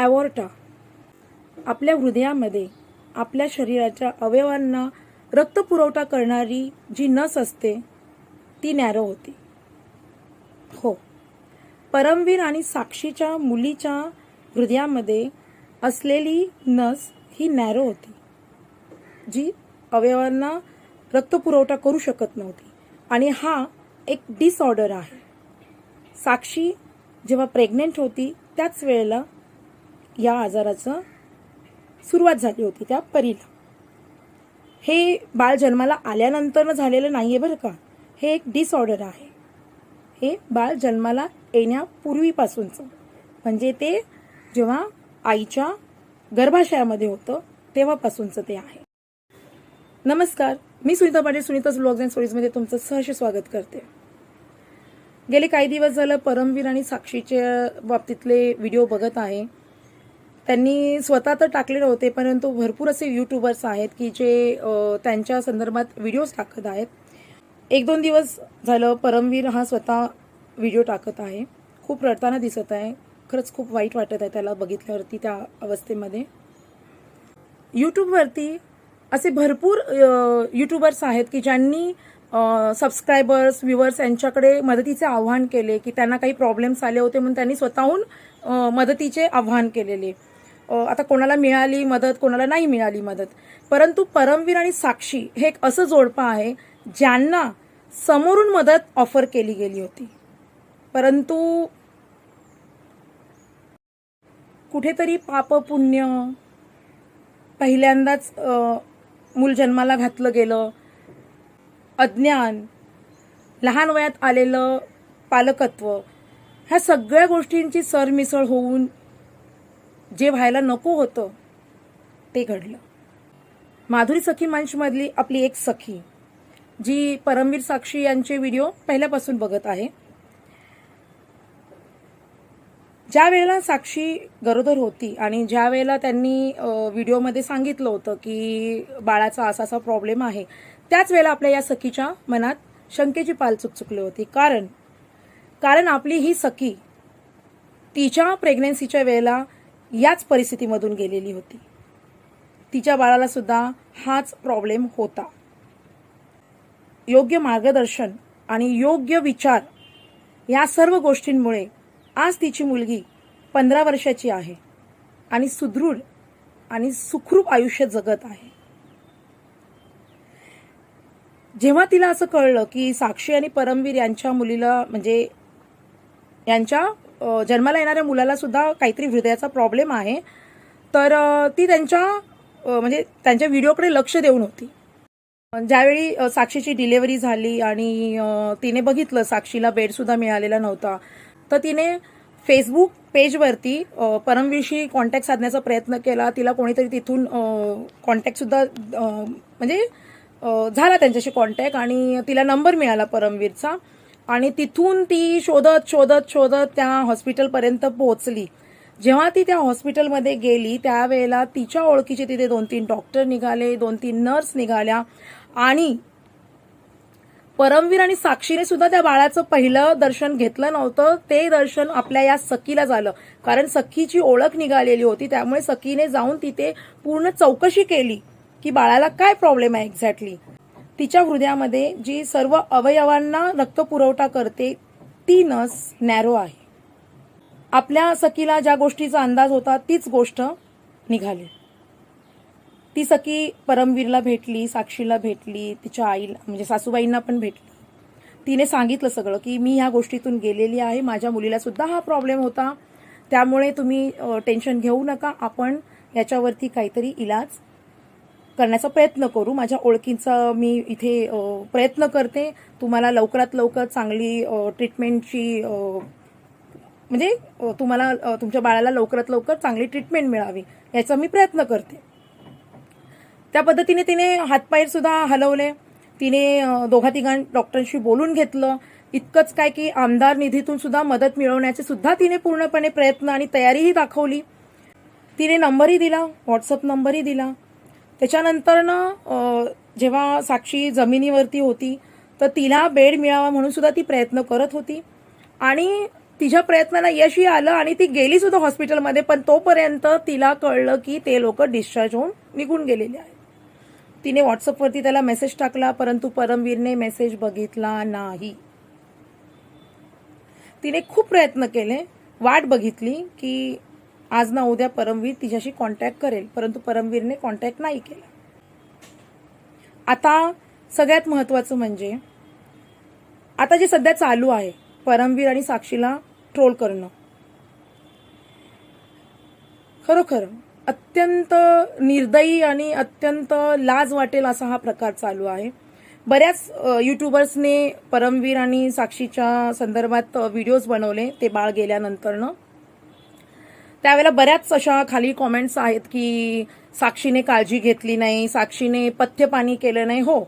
ॲवॉर्टा आपल्या हृदयामध्ये आपल्या शरीराच्या अवयवांना रक्तपुरवठा करणारी जी नस असते ती नॅरो होती. हो. परमवीर आणि साक्षीच्या मुलीच्या हृदयामध्ये असलेली नस ही नॅरो होती जी अवयवांना रक्तपुरवठा करू शकत नव्हती. आणि हा एक डिसऑर्डर आहे. साक्षी जेव्हा प्रेग्नेंट होती त्याच वेळेला या आजाराचं सुरुवात झाली होती त्या परीला. हे बाळ जन्माला आल्यानंतर झालेलं नाही आहे बरं का. हे एक डिसऑर्डर आहे. हे बाळ जन्माला येण्यापूर्वीपासूनचं. म्हणजे ते जेव्हा आईच्या गर्भाशयामध्ये होतं तेव्हापासूनचं ते आहे. नमस्कार. मी सुनीता पाटील सुनीताच ब्लॉग्स अँड स्टोरीजमध्ये तुमचं सहर्ष स्वागत करते. गेले काही दिवस झालं परमवीर आणि साक्षीच्या बाबतीतले व्हिडिओ बघत आहे. त्यांनी स्वतः तर टाकले नव्हते परंतु भरपूर असे यूट्यूबर्स आहेत की जे त्यांच्या संदर्भात व्हिडिओज टाकत आहेत. एक दोन दिवस झालं परमवीर हा स्वतः व्हिडिओ टाकत आहे. खूप रडताना दिसत आहे. खरंच खूप वाईट वाटत आहे त्याला बघितल्यावरती त्या अवस्थेमध्ये. यूट्यूबवरती असे भरपूर यूट्यूबर्स आहेत की ज्यांनी सबस्क्रायबर्स व्ह्युअर्स यांच्याकडे मदतीचे आव्हान केले की त्यांना काही प्रॉब्लेम्स आले होते म्हणून त्यांनी स्वतःहून मदतीचे आव्हान केलेले. आता कोणाला मिळाली मदत कोणाला नाही मिळाली मदत. परंतु परमवीर आणि साक्षी हे एक असं जोडपं आहे ज्यांना समोरून मदत ऑफर केली गेली होती. परंतु कुठेतरी पाप पुण्य पहिल्यांदाच मूल जन्माला घातलं गेलं. अज्ञान लहान वयात आलेलं पालकत्व ह्या सगळ्या गोष्टींची सरमिसळ होऊन जे व्हायला नको होतं ते घडलं. माधुरी सखी मंचमधली आपली एक सखी जी परमवीर साक्षी यांचे व्हिडिओ पहिल्यापासून बघत आहे. ज्या वेळेला साक्षी गरोदर होती आणि ज्या वेळेला त्यांनी व्हिडिओमध्ये सांगितलं होतं की बाळाचा असा असा प्रॉब्लेम आहे त्याच वेळेला आपल्या या सखीच्या मनात शंकेची पाल चुकचुकली होती. कारण कारण आपली ही सखी तिच्या प्रेग्नेन्सीच्या वेळेला याच परिस्थितीमधून गेलेली होती. तिच्या बाळाला सुद्धा हाच प्रॉब्लेम होता. योग्य मार्गदर्शन आणि योग्य विचार या सर्व गोष्टींमुळे आज तिची मुलगी पंधरा वर्षाची आहे आणि सुदृढ आणि सुखरूप आयुष्य जगत आहे. जेव्हा तिला असं कळलं की साक्षी आणि परमवीर यांच्या मुलीला म्हणजे यांच्या जन्माला येणाऱ्या मुलाला सुद्धा काहीतरी हृदयाचा प्रॉब्लेम आहे. तर ती त्यांच्या म्हणजे त्यांच्या व्हिडिओकडे लक्ष देऊन होती. ज्यावेळी साक्षीची डिलेवरी झाली आणि तिने बघितलं साक्षीला बेडसुद्धा मिळालेला नव्हता तर तिने फेसबुक पेजवरती परमवीरशी कॉन्टॅक्ट साधण्याचा प्रयत्न केला. तिला कोणीतरी तिथून कॉन्टॅक्टसुद्धा म्हणजे झाला त्यांच्याशी कॉन्टॅक्ट आणि तिला नंबर मिळाला परमवीरचा. आणि तिथून ती शोधत शोधत शोधत त्या हॉस्पिटलपर्यंत पोहोचली. जेव्हा ती त्या हॉस्पिटलमध्ये गेली त्यावेळेला तिच्या ओळखीचे तिथे दोन तीन डॉक्टर निघाले दोन तीन नर्स निघाल्या आणि परमवीर आणि साक्षीने सुद्धा त्या बाळाचं पहिलं दर्शन घेतलं नव्हतं. ते दर्शन आपल्या या सखीला झालं. कारण सखीची ओळख निघालेली होती त्यामुळे सखीने जाऊन तिथे पूर्ण चौकशी केली की बाळाला काय प्रॉब्लेम आहे एक्झॅक्टली तिच्या हृदयामध्ये जी सर्व अवयवांना रक्तपुरवठा करते ती नस नॅरो आहे. आपल्या सखीला ज्या गोष्टीचा अंदाज होता तीच गोष्ट निघाली. ती सखी परमवीरला भेटली साक्षीला भेटली तिच्या आईला म्हणजे सासूबाईंना पण भेटली. तिने सांगितलं सगळं की मी ह्या गोष्टीतून गेलेली आहे माझ्या मुलीला सुद्धा हा प्रॉब्लेम होता. त्यामुळे तुम्ही टेन्शन घेऊ नका आपण याच्यावरती काहीतरी इलाज करण्याचा प्रयत्न करू. माझ्या ओळखीचा मी इथे प्रयत्न करते. तुम्हाला लवकरात लवकर चांगली ट्रीटमेंटची म्हणजे तुम्हाला तुमच्या बाळाला लवकरात लवकर चांगली ट्रीटमेंट मिळावी याचा मी प्रयत्न करते. त्या पद्धतीने तिने हातपाय सुद्धा हलवले. तिने दोघा तिघां डॉक्टरांशी बोलून घेतलं. इतकंच काय की आमदार निधीतून सुद्धा मदत मिळवण्याचे सुद्धा तिने पूर्णपणे प्रयत्न आणि तयारीही दाखवली. तिने नंबरही दिला व्हॉट्सअप नंबरही दिला. त्याच्यानंतरनं जेव्हा साक्षी जमिनीवरती होती तर तिला बेड मिळावा म्हणून सुद्धा ती प्रयत्न करत होती. आणि तिच्या प्रयत्नांना यशही आलं आणि ती गेली सुद्धा हॉस्पिटलमध्ये पण तोपर्यंत तिला कळलं की ते लोक डिस्चार्ज होऊन निघून गेलेले आहेत. तिने व्हॉट्सअपवरती त्याला मेसेज टाकला परंतु परमवीरने मेसेज बघितला नाही. तिने खूप प्रयत्न केले वाट बघितली की आज ना उद्या परमवीर तिच्याशी कॉन्टॅक्ट करेल परंतु परमवीरने कॉन्टॅक्ट नाही केला. आता सगळ्यात महत्वाचं म्हणजे आता जे सध्या चालू आहे परमवीर आणि साक्षीला ट्रोल करणं. खरोखर अत्यंत निर्दयी आणि अत्यंत लाज वाटेल असा हा प्रकार चालू आहे. बऱ्याच यूट्यूबर्सने युट्यूबर्सने परमवीर आणि साक्षीच्या संदर्भात व्हिडिओज बनवले ते बाळ गेल्यानंतरनं. त्यावेळेला बऱ्याच अशा खाली कॉमेंट्स आहेत की साक्षीने काळजी घेतली नाही साक्षीने पथ्यपाणी केलं नाही. हो.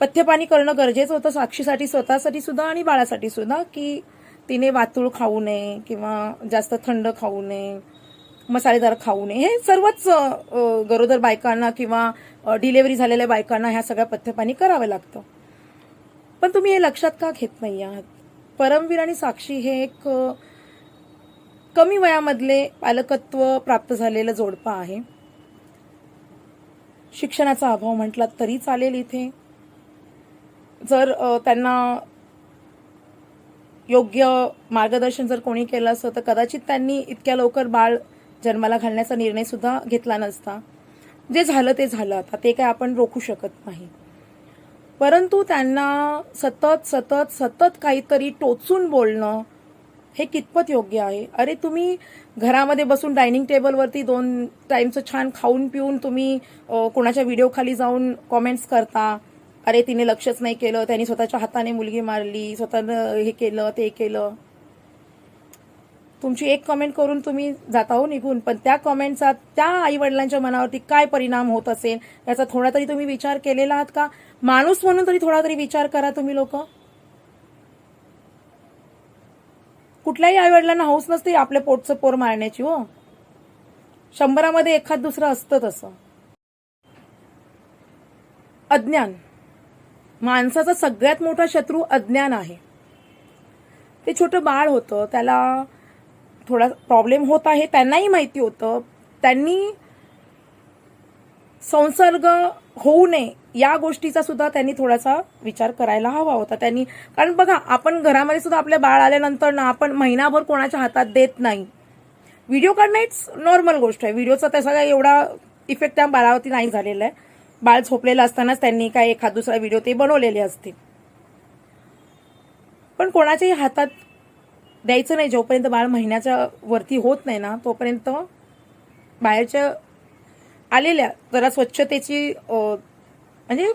पथ्यपाणी करणं गरजेचं होतं साक्षीसाठी स्वतःसाठी सुद्धा आणि बाळासाठी सुद्धा की तिने वातूळ खाऊ नये किंवा जास्त थंड खाऊ नये मसालेदार खाऊ नये. हे सर्वच गरोदर बायकांना किंवा डिलेवरी झालेल्या बायकांना ह्या सगळ्या पथ्यपाणी करावं लागतं. पण तुम्ही हे लक्षात का घेत नाही आहात? परमवीर आणि साक्षी हे एक कमी वयामधले पालकत्व प्राप्त झालेलं जोडपं आहे. शिक्षणाचा अभाव म्हटला तरी चालेल इथे. जर त्यांना योग्य मार्गदर्शन जर कोणी केलं असतं तर कदाचित त्यांनी इतक्या लवकर बाळ जन्माला घालण्याचा निर्णय सुद्धा घेतला नसता. जे झालं ते झालं. आता ते काय आपण रोखू शकत नाही. परंतु त्यांना सतत सतत सतत काहीतरी टोचून बोलणं हे कितपत योग्य आहे? अरे तुम्ही घरामध्ये बसून डायनिंग टेबलवरती दोन टाईमचं छान खाऊन पिऊन तुम्ही कोणाच्या व्हिडिओ खाली जाऊन कॉमेंट्स करता. अरे तिने लक्षच नाही केलं. त्यांनी स्वतःच्या हाताने मुलगी मारली स्वतःनं हे केलं ते केलं. तुमची एक कमेंट करून तुम्ही जाता हो निघून. पण त्या कमेंटचा त्या आईवडिलांच्या मनावरती काय परिणाम होत असेल? याचा थोडा तरी तुम्ही विचार केलेला आहात का? माणूस म्हणून तरी थोडा तरी विचार करा तुम्ही लोक. कुठल्याही आईवडिलांना हौस नसते आपल्या पोटचं पोर मारण्याची हो. शंभरामध्ये एखाद दुसरं असतं तसं. अज्ञान. माणसाचा सगळ्यात मोठा शत्रू अज्ञान आहे. ते छोटं बाळ होतं त्याला थोडा प्रॉब्लेम होत आहे त्यांनाही माहिती होतं. त्यांनी संसर्ग होऊ नये या गोष्टीचा सुद्धा त्यांनी थोडासा विचार करायला हवा होता. त्यांनी कारण बघा आपण घरामध्ये सुद्धा आपल्या बाळ आल्यानंतर ना आपण महिनाभर कोणाच्या हातात देत नाही. व्हिडिओ काढणं इट्स नॉर्मल गोष्ट आहे. व्हिडिओचा त्याचा काही एवढा इफेक्ट त्या बाळावरती नाही झालेला आहे. बाळ झोपलेलं असतानाच त्यांनी काय एखाद दुसरा व्हिडिओ ते बनवलेले असतील. पण कोणाच्याही हातात द्यायचं नाही. जोपर्यंत बाळ महिन्याच्या वरती होत नाही ना तोपर्यंत बाहेरच्या आलेल्या जरा स्वच्छतेची म्हणजे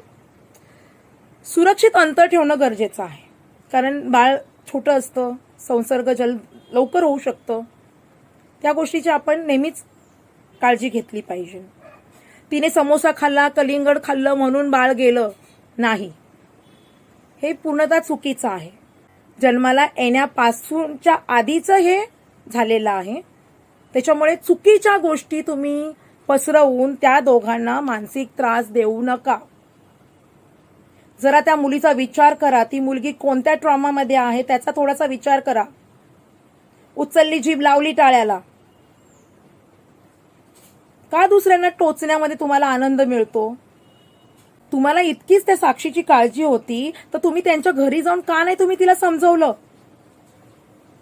सुरक्षित अंतर ठेवणं गरजेचं आहे. कारण बाळ छोटं असतं संसर्ग जल लवकर होऊ शकतं. त्या गोष्टीची आपण नेहमीच काळजी घेतली पाहिजे. तिने समोसा खाल्ला कलिंगड खाल्लं म्हणून बाळ गेलं नाही. हे पूर्णतः चुकीचं आहे. जन्माला येण्यापासूनच्या आधीचं हे झालेलं आहे. त्याच्यामुळे चुकीच्या गोष्टी तुम्ही पसरवून त्या दोघांना मानसिक त्रास देऊ नका. जरा त्या मुलीचा विचार करा. ती मुलगी कोणत्या ट्रॉमामध्ये आहे त्याचा थोडासा विचार करा. उचलली जीभ लावली टाळ्याला. का दुसऱ्यांना टोचण्यामध्ये तुम्हाला आनंद मिळतो? तुम्हाला इतकीच त्या साक्षीची काळजी होती तर तुम्ही त्यांच्या घरी जाऊन का नाही तुम्ही तिला समजवलं?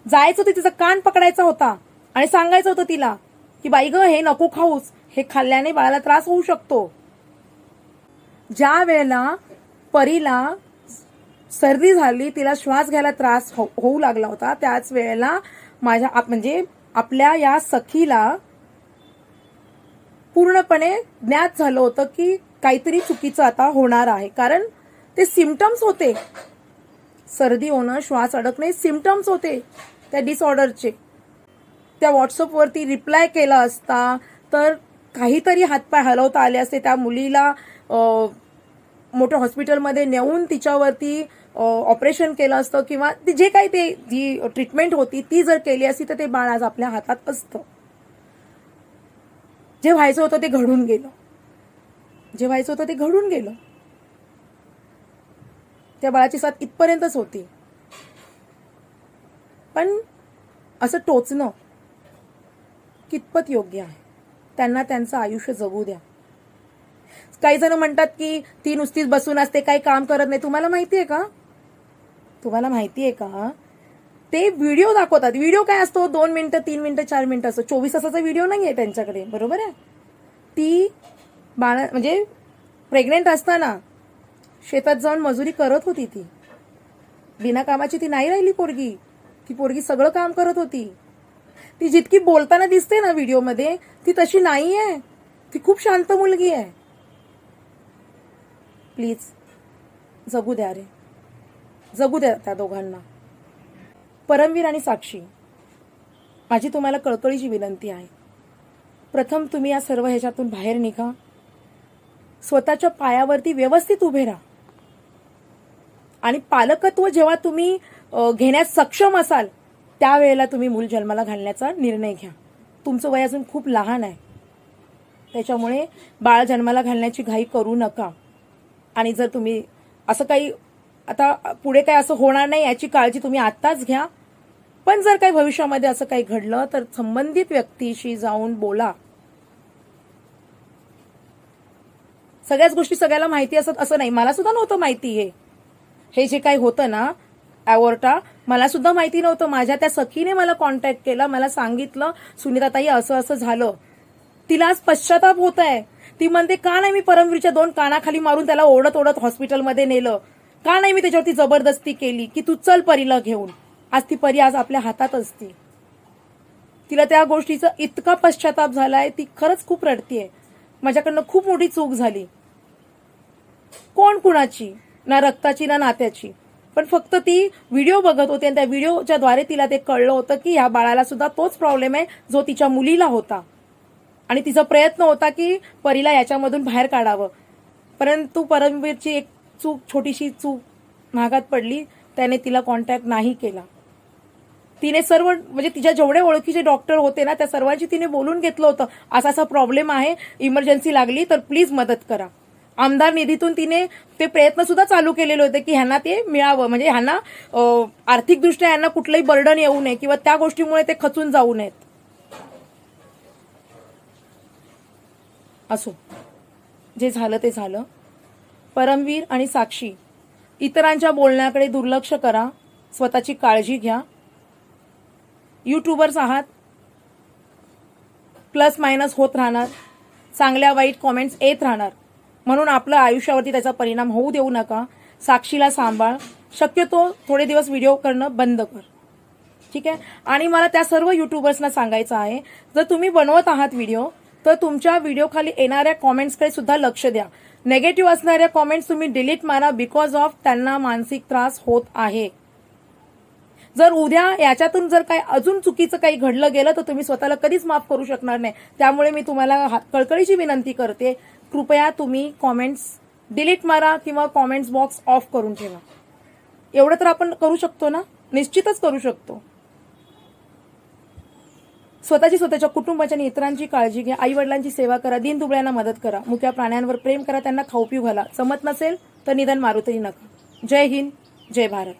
जायचं होतं तिचा कान पकडायचा होता आणि सांगायचं होतं तिला की बाई ग हे नको खाऊस. हे खाल्ल्याने बाळाला त्रास होऊ शकतो. ज्या वेळेला परीला सर्दी झाली तिला श्वास घ्यायला त्रास हो- होऊ लागला होता. त्याच वेळेला माझ्या म्हणजे आपल्या या सखीला पूर्णपणे ज्ञात झालं होतं की काहीतरी चुकीचं आता होणार आहे. कारण ते सिमटम्स होते. सर्दी होणं श्वास अडकणे सिमटम्स होते त्या डिसऑर्डरचे त्या व्हॉट्सअपवरती रिप्लाय केला असता तर काहीतरी हातपाय हलवता आले असते. त्या मुलीला मोठ्या हॉस्पिटलमध्ये नेऊन तिच्यावरती ऑपरेशन केलं असतं किंवा ती जे काही ते जी ट्रीटमेंट होती ती जर केली असती तर ते बाळ आज आपल्या हातात असतं. जे व्हायचं होतं ते घडून गेलं. जे व्हायचं होतं ते घडून गेलं. त्या बाळाची साथ इथपर्यंतच होती. पण असं टोचणं कितपत योग्य आहे? त्यांना त्यांचं आयुष्य जगू द्या. काही जण म्हणतात की ती नुसतीच बसून असते काही काम करत नाही. तुम्हाला माहिती आहे का? तुम्हाला माहिती आहे का? ते व्हिडिओ दाखवतात. व्हिडिओ काय असतो? दोन मिनिटं तीन मिनिटं चार मिनिटं असतो. चोवीस तासाचा व्हिडिओ नाही आहे त्यांच्याकडे. बरोबर आहे? ती बाळ म्हणजे प्रेग्नेंट असताना शेतात जाऊन मजुरी करत होती ती. बिना कामाची ती नाही राहिली पोरगी. ती पोरगी सगळं काम करत होती. ती जितकी बोलताना दिसते ना व्हिडिओमध्ये ती तशी नाही आहे ती खूप शांत मुलगी आहे. प्लीज. जगू द्या रे. जगू द्या त्या दोघांना. परमवीर आणि साक्षी माझी तुम्हाला कळकळीची विनंती आहे. प्रथम तुम्ही या सर्व ह्याच्यातून बाहेर निघा. स्वतःच्या पायावरती व्यवस्थित उभे राहा. आणि पालकत्व जेव्हा तुम्ही घेण्यास सक्षम असाल त्यावेळेला तुम्ही मूल जन्माला घालण्याचा निर्णय घ्या. तुमचं वय अजून खूप लहान आहे. त्याच्यामुळे बाळ जन्माला घालण्याची घाई करू नका. आणि जर तुम्ही असं काही आता पुढे काय असं होणार नाही याची काळजी तुम्ही आत्ताच घ्या. पण जर काही भविष्यामध्ये असं काही घडलं तर संबंधित व्यक्तीशी जाऊन बोला. सगळ्याच गोष्टी सगळ्याला माहिती असत असं नाही. मला सुद्धा नव्हतं माहिती हे. हे जे काही होतं ना अवॉर्टा मला सुद्धा माहिती नव्हतं. माझ्या त्या सखीने मला कॉन्टॅक्ट केला मला सांगितलं सुनीताताई असं असं झालं. तिला आज पश्चाताप होत आहे ती म्हणते का नाही मी परमवीरच्या दोन कानाखाली मारून त्याला ओढत ओढत हॉस्पिटलमध्ये नेलं? का नाही मी त्याच्यावरती जबरदस्ती केली की तू चल परीला घेऊन? आज ती परी आज आपल्या हातात असते. तिला त्या गोष्टीचा इतका पश्चाताप झालाय ती खरंच खूप रडतीये. माझ्याकडनं खूप मोठी चूक झाली. कोण कुणाची? ना रक्ताची ना नात्याची. पण फक्त ती व्हिडिओ बघत होती आणि त्या व्हिडिओच्या द्वारे तिला ते कळलं होतं की ह्या बाळाला सुद्धा तोच प्रॉब्लेम आहे जो तिच्या मुलीला होता. आणि तिचा प्रयत्न होता की परीला याच्यामधून बाहेर काढावं. परंतु परमवीरची एक चूक छोटीशी चूक महागात पडली. त्याने तिला कॉन्टॅक्ट नाही केला. तिने सर्व म्हणजे तिच्या जेवढे ओळखीचे डॉक्टर होते ना त्या सर्वांशी तिने बोलून घेतलं होतं. असा असा प्रॉब्लेम आहे इमर्जन्सी लागली तर प्लीज मदत करा. आमदार निधीतून तिने ते प्रयत्न सुद्धा चालू केलेले होते की ह्यांना ते मिळावं. म्हणजे ह्यांना आर्थिकदृष्ट्या ह्यांना कुठलंही बर्डन येऊ नये किंवा त्या गोष्टीमुळे ते खचून जाऊ नयेत. असो. जे झालं ते झालं. परमवीर आणि साक्षी इतरांच्या बोलण्याकडे दुर्लक्ष करा स्वतःची काळजी घ्या. युट्यूबर्स आहात. प्लस मायनस होत राहणार. चांगल्या वाईट कॉमेंट्स येत राहणार. म्हणून आपलं आयुष्यावरती त्याचा परिणाम होऊ देऊ नका. साक्षीला सांभाळ. शक्यतो थोडे दिवस व्हिडिओ करणं बंद कर. ठीक आहे? आणि मला त्या सर्व युट्यूबर्सना सांगायचं आहे. जर तुम्ही बनवत आहात व्हिडिओ तर तुमच्या व्हिडिओखाली येणाऱ्या कॉमेंट्सकडे सुद्धा लक्ष द्या. नेगेटिव्ह असणाऱ्या कॉमेंट्स तुम्ही डिलीट मारा बिकॉज ऑफ त्यांना मानसिक त्रास होत आहे. जर उद्या याच्यातून जर काही अजून चुकीचं काही घडलं गेलं तर तुम्ही स्वतःला कधीच माफ करू शकणार नाही. त्यामुळे मी तुम्हाला हा- कळकळीची विनंती करते. कृपया तुम्ही कॉमेंट्स डिलीट मारा किंवा कॉमेंट्स बॉक्स ऑफ करून ठेवा. एवढं तर आपण करू शकतो ना? निश्चितच करू शकतो. स्वतःची स्वतःच्या कुटुंबाच्या आणि इतरांची काळजी घ्या. आई वडिलांची सेवा करा. दिन दुबळ्यांना मदत करा. मुक्या प्राण्यांवर प्रेम करा. त्यांना खाऊ पिऊ घाला. जमत नसेल तर निदान मारू तरी नका. जय हिंद. जय भारत.